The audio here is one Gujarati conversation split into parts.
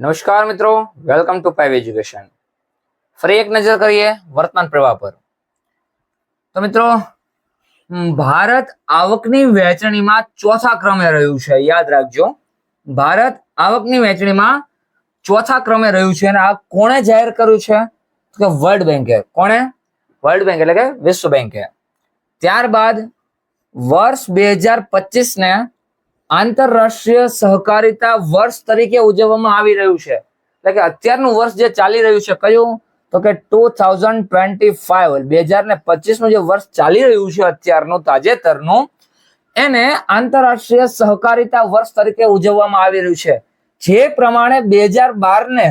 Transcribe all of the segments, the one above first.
નમસ્કાર મિત્રો વેલકમ ટુ પાઇવ એજ્યુકેશન ફરી એક નજર કરીએ વર્તમાન પ્રવાહ પર. તો મિત્રો ભારત આવકની વહેંચણીમાં ચોથા ક્રમે રહ્યું છે, યાદ રાખજો. ભારત આવકની વહેંચણીમાં ચોથા ક્રમે રહ્યું છે અને આ કોણે જાહેર કર્યું છે? કે વર્લ્ડ બેંકે કોણે? વર્લ્ડ બેંક એટલે કે વિશ્વ બેંકે ત્યારબાદ વર્ષ બે હજાર પચીસને ને આંતરરાષ્ટ્રીય સહકારિતા વર્ષ તરીકે ઉજવવામાં આવી રહ્યું છે. એટલે કે અત્યારનું વર્ષ જે ચાલી રહ્યું છે, કયું? તો કે ટુ થાઉઝન્ડ ટ્વેન્ટી ફાઈવ બે હજાર ને પચીસનું જે વર્ષ ચાલી રહ્યું છે અત્યારનું, તાજેતરનું, એને આંતરરાષ્ટ્રીય સહકારિતા વર્ષ તરીકે ઉજવવામાં આવી રહ્યું છે. જે પ્રમાણે બે હજાર બાર ને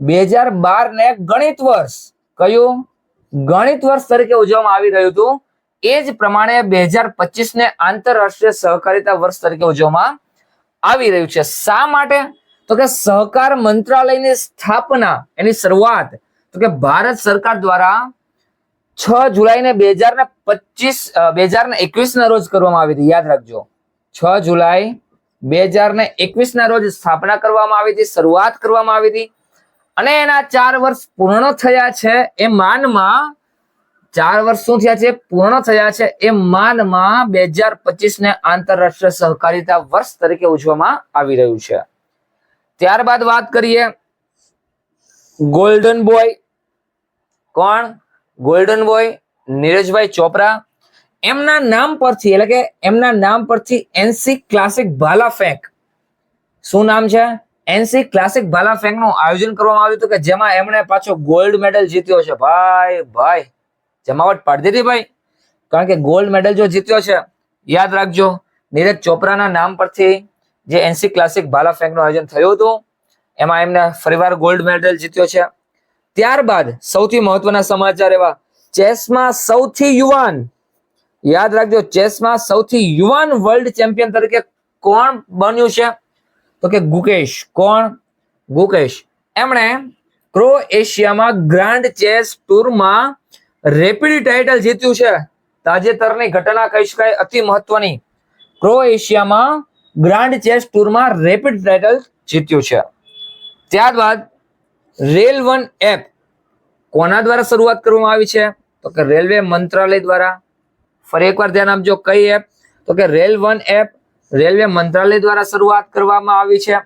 બે હજાર બાર ને ગણિત વર્ષ, કયું? ગણિત વર્ષ તરીકે ઉજવવામાં આવી રહ્યું હતું. એ જ પ્રમાણે બે હજાર પચીસ ને આંતરરાષ્ટ્રીય સહકારિતા વર્ષ તરીકે ઉજવવામાં આવી રહ્યું છે. શા માટે? તો કે સહકાર મંત્રાલયની સ્થાપના એની શરૂઆત તો કે ભારત સરકાર દ્વારા છ જુલાઈ ને બે હજાર ને પચીસ બે હજાર ને એકવીસ ના રોજ કરવામાં આવી હતી. યાદ રાખજો. છ જુલાઈ બે હજાર ને એકવીસ ના રોજ સ્થાપના કરવામાં આવી હતી, શરૂઆત કરવામાં આવી હતી અને એના ચાર વર્ષ પૂર્ણ થયા છે. એ માનમાં ચાર વર્ષ શું થયા છે? પૂર્ણ થયા છે. એ માનમાં બે હજાર પચીસ ને આંતરરાષ્ટ્રીય સહકારિતા વર્ષ તરીકે ઉજવવામાં આવી રહ્યું છે. ત્યારબાદ વાત કરીએ, ગોલ્ડન બોય કોણ? ગોલ્ડન બોય નીરજભાઈ ચોપરા. એમના નામ પરથી, એટલે કે એમના નામ પરથી એનસી ક્લાસિક ભાલા ફેંક શું નામ છે? એનસી ક્લાસિક ભાલા ફેંકનું આયોજન કરવામાં આવ્યું હતું કે જેમાં એમણે પાછો ગોલ્ડ મેડલ જીત્યો છે. ભાઈ ભાઈ. જમાવટ પાડી દીધી ભાઈ. કારણ કે ગોલ્ડ મેડલ જો જીત્યો છે, યાદ રાખજો, નીરજ ચોપરાના નામ પરથી જે એનસી ક્લાસિક ભાલા ફેંકનું આયોજન થયું હતું, એમાં એમને ફરીવાર ગોલ્ડ મેડલ જીત્યો છે. ત્યારબાદ સૌથી મહત્વના સમાચાર એવા, ચેસમાં સૌથી યુવાન, યાદ રાખજો, ચેસમાં સૌથી યુવાન વર્લ્ડ ચેમ્પિયન તરીકે કોણ બન્યું છે? તો કે ગુકેશ, કોણ? ગુકેશ. એમણે ક્રોએશિયામાં ગ્રાન્ડ ચેસ ટૂરમાં રેપિડ ટાઇટલ જીત્યું છે. તાજેતરની ઘટના કહી શકાય, અતિ મહત્વની. ક્રોએશિયામાં ગ્રાન્ડ ચેસ ટૂરમાં રેપિડ ટાઇટલ જીત્યું છે. ત્યારબાદ રેલ વન એપ કોના દ્વારા શરૂઆત કરવામાં આવી છે? તો કે રેલવે મંત્રાલય દ્વારા. ફરી એકવાર ધ્યાન આપજો કઈ એપ? તો કે રેલ વન એપ રેલવે મંત્રાલય દ્વારા શરૂઆત કરવામાં આવી છે.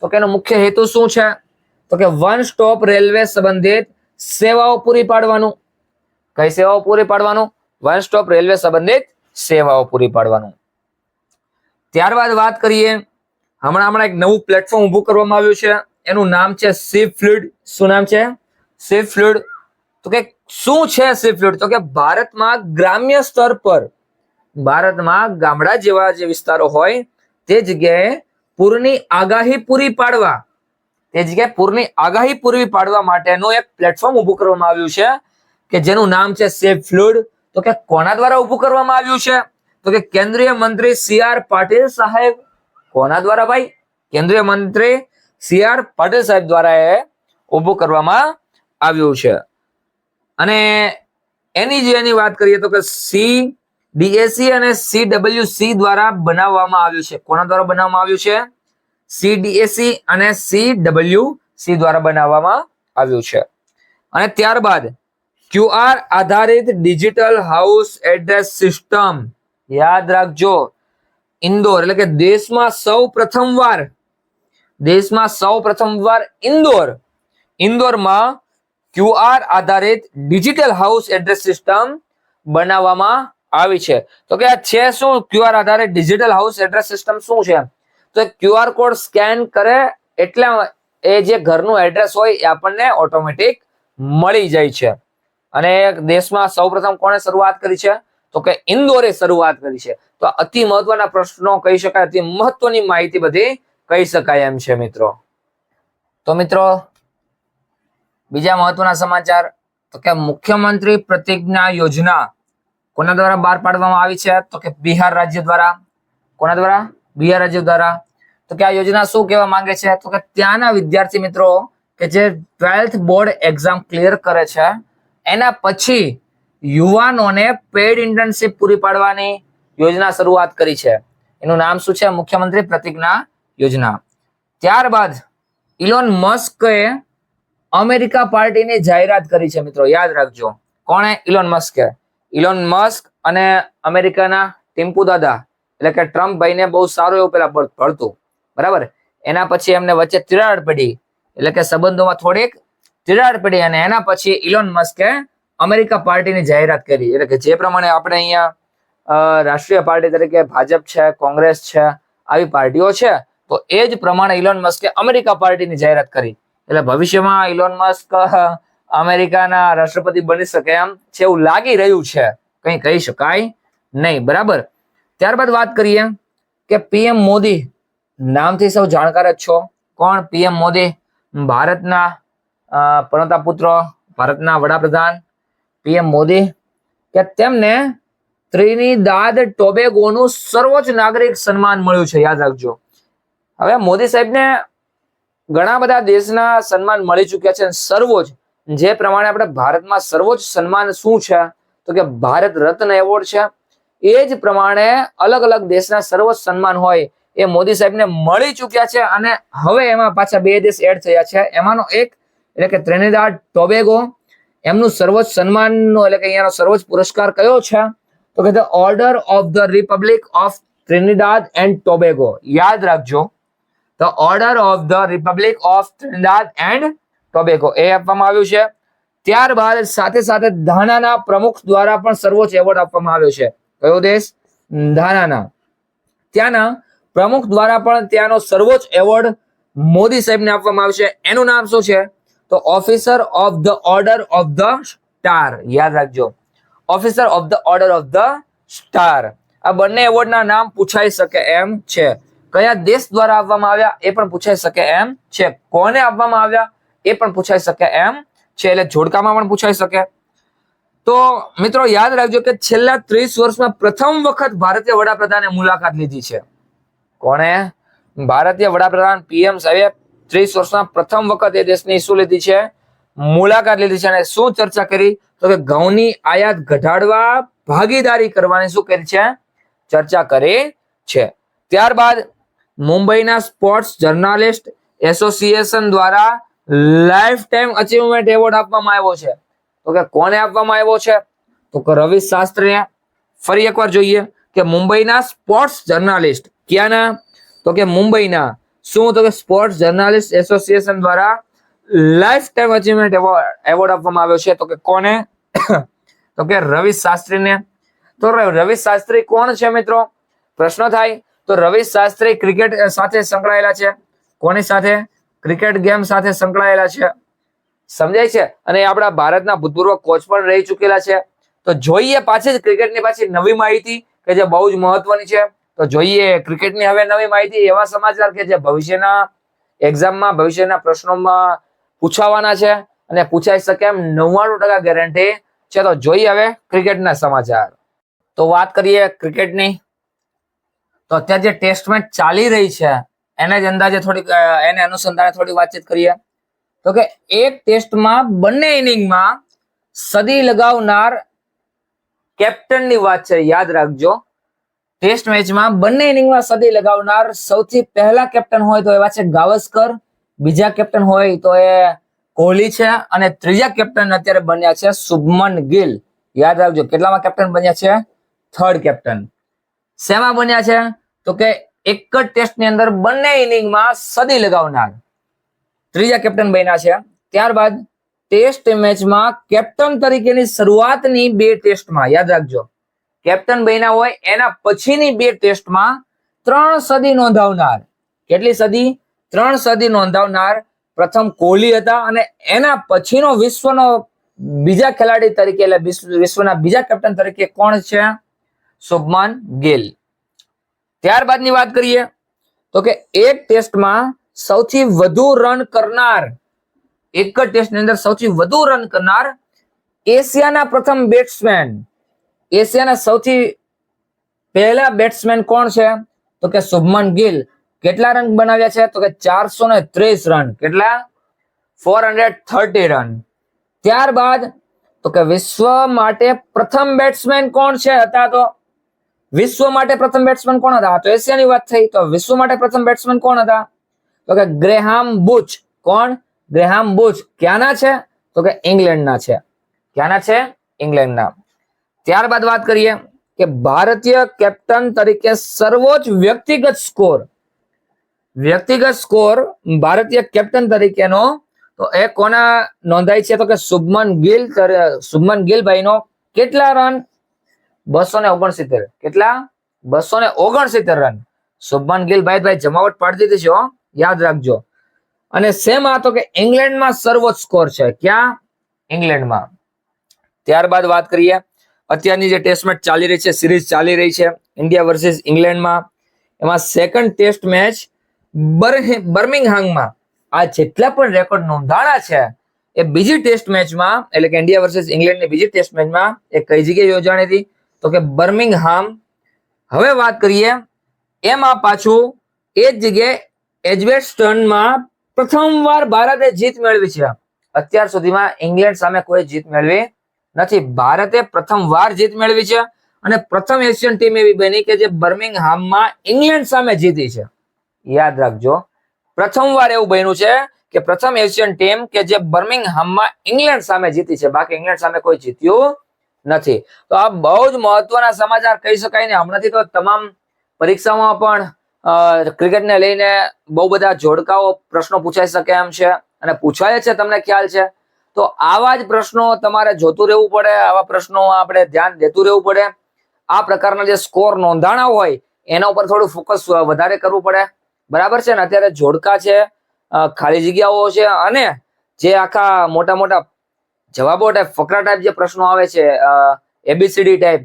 તો કે એનો મુખ્ય હેતુ શું છે? તો કે વન સ્ટોપ રેલવે સંબંધિત સેવાઓ પૂરી પાડવાનું. કઈ સેવાઓ પૂરી પાડવાનું? વન સ્ટોપ રેલવે સંબંધિત સેવાઓ પૂરી પાડવાનું. ત્યારબાદ વાત કરીએ, હમણાં હમણાં એક નવું પ્લેટફોર્મ ઊભું કરવામાં આવ્યું છે. એનું નામ છે સીપ ફ્લુડ શું નામ છે? સીપ ફ્લુડ તો કે શું છે સીપ ફ્લુડ તો કે ભારતમાં ગ્રામ્ય સ્તર પર, ભારતમાં ગામડા જેવા જે વિસ્તારો હોય, તે જગ્યાએ પૂરની આગાહી પૂરી પાડવા, તે જગ્યાએ પૂરની આગાહી પૂરી પાડવા માટેનું એક પ્લેટફોર્મ ઊભું કરવામાં આવ્યું છે. કે જેનું નામ છે સેફ ફ્લુડ. તો કે કોના દ્વારા ઉભું કરવામાં આવ્યું છે? તો કે કેન્દ્રીય મંત્રી સી આર પાટીલ સાહેબ. કોના દ્વારા ભાઈ? કેન્દ્રીય મંત્રી સી આર પાટીલ સાહેબ દ્વારા એ ઉભું કરવામાં આવ્યું છે. અને એની જે એની વાત કરીએ તો કે સી ડીએસી અને સી ડબલ્યુ દ્વારા બનાવવામાં આવ્યું છે. કોના દ્વારા બનાવવામાં આવ્યું છે? સી ડીએસી અને સી ડબલ્યુ સી દ્વારા બનાવવામાં આવ્યું છે. અને ત્યારબાદ ક્યુઆર આધારિત ડિજિટલ હાઉસ એડ્રેસ સિસ્ટમ. યાદ રાખજો, ઇન્દોર એટલે કે દેશમાં સૌ પ્રથમવાર દેશમાં સૌ પ્રથમવાર ઇન્દોર. ઇન્દોરમાં ક્યુઆર આધારિત ડિજિટલ હાઉસ એડ્રેસ સિસ્ટમ બનાવવામાં આવી છે. તો કે આ છે શું? ક્યુઆર આધારિત ડિજિટલ હાઉસ એડ્રેસ સિસ્ટમ શું છે? તો ક્યુઆર કોડ સ્કેન કરે એટલે એ જે ઘરનું એડ્રેસ હોય એ આપણને ઓટોમેટિક મળી જાય છે. અને દેશમાં સૌપ્રથમ કોણે શરૂઆત કરી છે? તો કે ઇન્દોરે શરૂઆત કરી છે. તો અતિ મહત્વના પ્રશ્નો કહી શકાય, અતિ મહત્વની માહિતી બધી કહી શકાય એમ છે મિત્રો. તો મિત્રો, બીજા મહત્વના સમાચાર. તો કે મુખ્યમંત્રી પ્રતિજ્ઞા યોજના કોના દ્વારા બહાર પાડવામાં આવી છે? તો કે બિહાર રાજ્ય દ્વારા. કોના દ્વારા? બિહાર રાજ્ય દ્વારા. તો કે આ યોજના શું કહેવા માંગે છે? તો કે ત્યાંના વિદ્યાર્થી મિત્રો કે જે ટ્વેલ્થ બોર્ડ એક્ઝામ ક્લિયર કરે છે એના પછી યુવાનોને પેડ ઇન્ટર્નશીપ પૂરી પાડવાની યોજના શરૂઆત કરી છે. એનું નામ શું છે? મુખ્યમંત્રી પ્રતિજ્ઞા યોજના. ત્યારબાદ ઇલોન મસ્કે અમેરિકા પાર્ટીની જાહેરાત કરી છે મિત્રો, યાદ રાખજો. કોણે? ઇલોન મસ્કે ઇલોન મસ્ક અને અમેરિકાના ટિમ્પુ દાદા, એટલે કે ટ્રમ્પ ભાઈને બહુ સારું એવું પેલા પડતું બરાબર? એના પછી એમને વચ્ચે તિરાડ પડી, એટલે કે સંબંધોમાં થોડીક તિરાડ અને એના પછી ઇલોન મસ્કે અમેરિકા પાર્ટીની જાહેરાત કરી. એટલે કે જે પ્રમાણે આપણે અહીંયા રાષ્ટ્રીય પાર્ટી તરીકે ભાજપ છે, કોંગ્રેસ છે, આવી પાર્ટીઓ છે, તો એ જ પ્રમાણે ઇલોન મસ્કે અમેરિકા પાર્ટીની જાહેરાત કરી. એટલે ભવિષ્યમાં ઇલોન મસ્ક અમેરિકાના રાષ્ટ્રપતિ બની શકે એમ છે એવું લાગી રહ્યું છે. કંઈ કહી શકાય નહીં. બરાબર? ત્યારબાદ વાત કરીએ કે પીએમ મોદી નામથી સૌ જાણકાર જ છો. કોણ? પીએમ મોદી ભારતના પરણતા પુત્ર, ભારતના વડાપ્રધાન, પીએમ મોદી, કે તેમને ત્રિનિદાદ ટોબેગોનું સર્વોચ્ચ નાગરિક સન્માન મળ્યું છે, યાદ રાખજો. હવે મોદી સાહેબને ઘણા બધા દેશના સન્માન મળી ચૂક્યા છે સર્વોચ્ચ, જે પ્રમાણે આપણે ભારતમાં સર્વોચ્ચ સન્માન શું છે, તો કે ભારત રત્ન એવોર્ડ છે, એ જ પ્રમાણે અલગ અલગ દેશના સર્વોચ્ચ સન્માન હોય એ મોદી સાહેબને મળી ચૂક્યા છે, અને હવે એમાં પાછા બે દેશ એડ થયા છે, એમાંનો એક એટલે કે ત્રિનિદાદ ટોબેગો, એમનું સર્વોચ્ચ સન્માનનો એટલે કે અહીંયાનો સર્વોચ્ચ પુરસ્કાર કયો છે? તો કે the Order of the Republic of Trinidad and Tobago. યાદ રાખજો. The Order of the Republic of Trinidad and Tobago. એ આપવામાં આવ્યું છે. ત્યારબાદ સાથે સાથે ધાનાના પ્રમુખ દ્વારા પણ સર્વોચ્ચ એવોર્ડ આપવામાં આવ્યો છે. કયો દેશ? ધાનાના. ત્યાંના પ્રમુખ દ્વારા પણ ત્યાંનો સર્વોચ્ચ એવોર્ડ મોદી સાહેબને આપવામાં આવશે એનું નામ શું છે? તો Officer of the Order of the Star યાદ રાખજો. Officer of the Order of the Star આ બંને એવોર્ડના નામ પૂછાઈ શકે એમ છે. કયા દેશ દ્વારા આપવામાં આવ્યા એ પણ પૂછાઈ શકે એમ છે. કોને આપવામાં આવ્યા એ પણ પૂછાઈ શકે એમ છે. એટલે જોડકામાં પણ પૂછાઈ શકે. તો મિત્રો યાદ રાખજો કે છેલ્લા ત્રીસ વર્ષમાં પ્રથમ વખત ભારતીય વડાપ્રધાને મુલાકાત લીધી છે. કોણે? ભારતીય વડાપ્રધાન પીએમ સાહેબ ત્રીસ વર્ષમાં પ્રથમ વખત એ દેશની શું લીધી છે. મુલાકાત લીધી છે અને શું ચર્ચા કરી? તો કે ઘઉંની આયાત ઘટાડવા ભાગીદારી કરવાની શું કરી છે? ચર્ચા કરી છે. ત્યારબાદ મુંબઈના સ્પોર્ટ્સ જર્નાલિસ્ટ એસોસિએશન દ્વારા લાઈફ ટાઈમ અચીવમેન્ટ એવોર્ડ આપવામાં આવ્યો છે. તો કે કોને આપવામાં આવ્યો છે? તો કે રવિ શાસ્ત્રીને ફરી એકવાર જોઈએ કે મુંબઈના સ્પોર્ટ્સ જર્નાલિસ્ટ ક્યાંના? તો કે મુંબઈના શું તો કે સ્પોર્ટ્સ જર્નાલિસ્ટ એસોસિએશન દ્વારા લાઈફ ટાઈમ અચીવમેન્ટ એવોર્ડ આપવામાં આવ્યો છે? તો કે કોને? તો કે રવિ શાસ્ત્રીને. તો રવિ શાસ્ત્રી કોણ છે મિત્રો? પ્રશ્ન થાય. તો રવિ શાસ્ત્રી ક્રિકેટ સાથે સંકળાયેલા છે. કોની સાથે? ક્રિકેટ ગેમ સાથે સંકળાયેલા છે. સમજાય છે? અને આપણા ભારતના ભૂતપૂર્વ કોચ પણ રહી ચૂકેલા છે. તો જોઈએ પાછી જ ક્રિકેટની પાછી નવી માહિતી, કે જે બહુ જ મહત્વની છે. તો જોઈએ ક્રિકેટની હવે નવી માહિતી એવા સમાચાર કે જે ભવિષ્યના એક્ઝામમાં ભવિષ્યના પ્રશ્નોમાં પૂછાવાના છે અને પૂછાઈ શકે એમ નવ્વાણું ટકા ગેરંટી છે. તો જોઈએ હવે ક્રિકેટના સમાચાર. તો વાત કરીએ ક્રિકેટની તો અત્યારે જે ટેસ્ટ મેચ ચાલી રહી છે, એને જ અંદાજે થોડીક એને અનુસંધાને થોડી વાતચીત કરીએ. તો કે એક ટેસ્ટમાં બંને ઇનિંગમાં સદી લગાવનાર કેપ્ટનની વાત છે, યાદ રાખજો. ટેસ્ટ મેચમાં બંને ઇનિંગમાં સદી લગાવનાર સૌથી પહેલા કેપ્ટન હોય તો એવા છે ગાવસ્કર, બીજા કેપ્ટન હોય તો એ કોહલી છે અને ત્રીજા કેપ્ટન અત્યારે બન્યા છે શુભમન ગિલ. યાદ રાખજો, કેટલામાં કેપ્ટન બન્યા છે? Third captain. શેમાં બન્યા છે? તો કે એક જ ટેસ્ટની અંદર બંને ઇનિંગમાં સદી લગાવનાર. ત્રીજા કેપ્ટન બન્યા છે. ત્યારબાદ ટેસ્ટ મેચમાં કેપ્ટન તરીકેની શરૂઆતની બે ટેસ્ટમાં, યાદ રાખજો. કેપ્ટન બન્યા હોય, એના પછીની બે ટેસ્ટમાં ત્રણ સદી નોંધાવનાર. કેટલી સદી? ત્રણ સદી નોંધાવનાર. પ્રથમ કોહલી હતા અને એના પછીનો વિશ્વનો બીજા ખેલાડી તરીકે એટલે વિશ્વના બીજા કેપ્ટન તરીકે કોણ છે? શુભમાન ગિલ. ત્યારબાદની વાત કરીએ તો કે એક ટેસ્ટમાં સૌથી વધુ રન કરનાર, એક જ ટેસ્ટની અંદર સૌથી વધુ રન કરનાર એશિયાના પ્રથમ બેટ્સમેન એશિયાના સૌથી પહેલા બેટ્સમેન કોણ છે? તો કે શુભમન ગિલ. કેટલા રન બનાવ્યા છે? તો કે ચારસો ને ત્રીસ રન કેટલા? ફોર હંડ્રેડ થર્ટી રન ત્યારબાદ તો કે વિશ્વ માટે પ્રથમ બેટ્સમેન કોણ છે? હતા તો વિશ્વ માટે પ્રથમ બેટ્સમેન કોણ હતા? તો એશિયાની વાત થઈ. તો વિશ્વ માટે પ્રથમ બેટ્સમેન કોણ હતા? તો કે ગ્રેહામ બુચ. કોણ? ગ્રેહામ બુચ. ક્યાંના છે? તો કે ઇંગ્લેન્ડના છે. ક્યાંના છે? ઇંગ્લેન્ડના. ત્યારબાદ વાત કરીએ કે ભારતીય કેપ્ટન તરીકે સર્વોચ્ચ વ્યક્તિગત સ્કોર. વ્યક્તિગત સ્કોર ભારતીય કેપ્ટન તરીકેનો. તો એ કોના નોંધાય છે? તો કે શુભમન ગિલ શુભમન ગિલભાઈનો. કેટલા રન? બસો ને ઓગણસિત્તેર. કેટલા? બસો ને ઓગણસિત્તેર રન. શુભમન ગિલ ભાઈ ભાઈ જમાવટ પાડી દીધી છે યાદ રાખજો. અને સેમ આ તો કે ઇંગ્લેન્ડમાં સર્વોચ્ચ સ્કોર છે. ક્યાં? ઇંગ્લેન્ડમાં. ત્યારબાદ વાત કરીએ અત્યારની જે ટેસ્ટ મેચ ચાલી રહી છે સિરીઝ ચાલી રહી છે ઇન્ડિયા વર્સિસ ઇંગ્લેન્ડમાં. એમાં સેકન્ડ ટેસ્ટ મેચ બર્મિંગહામમાં. આ જેટલા પણ રેકોર્ડ નોંધાણા છે, એ બીજી ટેસ્ટ મેચમાં એટલે કે ઇન્ડિયા વર્સિસ ઇંગ્લેન્ડની બીજી ટેસ્ટ મેચમાં એ કઈ જગ્યાએ યોજાણી હતી? તો કે બર્મિંગહામ, હવે વાત કરીએ, એમાં પાછું એ જ જગ્યાએ એજવેસ્ટનમાં પ્રથમવાર ભારતે જીત મેળવી છે. અત્યાર સુધીમાં ઇંગ્લેન્ડ સામે કોઈ જીત મેળવી નથી, ભારતે પ્રથમવાર જીત મેળવી છે અને પ્રથમ એશિયન ટીમ એવી બની કે જે બર્મિંગહામમાં ઇંગ્લેન્ડ સામે જીતી છે. યાદ રાખજો પ્રથમવાર એવું બન્યું છે કે પ્રથમ એશિયન ટીમ કે જે બર્મિંગહામમાં ઇંગ્લેન્ડ સામે જીતી છે, બાકી ઇંગ્લેન્ડ સામે કોઈ જીત્યું નથી. તો આ બહુ જ મહત્વના સમાચાર કહી શકાય ને, હમણાંથી તો તમામ પરીક્ષાઓમાં પણ ક્રિકેટને લઈને બહુ બધા જોડકાઓ, પ્રશ્નો પૂછાઈ શકે એમ છે અને પૂછાય છે, તમને ખ્યાલ છે. તો આવા જ પ્રશ્નો તમારે જોતું રહેવું પડે, આવા પ્રશ્નો આપણે ધ્યાન દેતું રહેવું પડે. આ પ્રકારના જે સ્કોર નોંધાણા હોય, એના ઉપર થોડું ફોકસ વધારે કરવું પડે. બરાબર છે ને? અત્યારે જોડકા છે ખાલી જગ્યાઓ છે અને જે આખા મોટા મોટા જવાબો ટાઈપ ફકરા ટાઈપ જે પ્રશ્નો આવે છે એબીસીડી ટાઈપ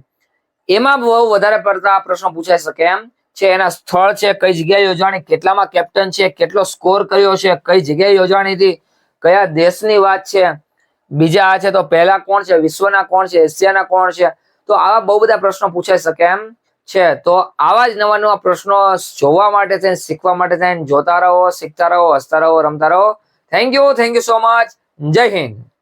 એમાં બહુ વધારે પડતા પ્રશ્નો પૂછાઈ શકે એમ છે. એના સ્થળ છે, કઈ જગ્યાએ યોજાણી, કેટલામાં કેપ્ટન છે, કેટલો સ્કોર કર્યો છે, કઈ જગ્યાએ યોજાણી હતી કયા દેશની વાત છે બીજા આ છે તો પહેલા કોણ છે? વિશ્વના કોણ છે? એશિયાના કોણ છે? તો આવા બહુ બધા પ્રશ્નો પૂછાઈ શકે એમ છે. તો આવા જ નવા નવા પ્રશ્નો જોવા માટે થઈને, શીખવા માટે થઈને જોતા રહો, શીખતા રહો, હસતા રહો, રમતા રહો. Thank you thank you so much જય હિન્દ.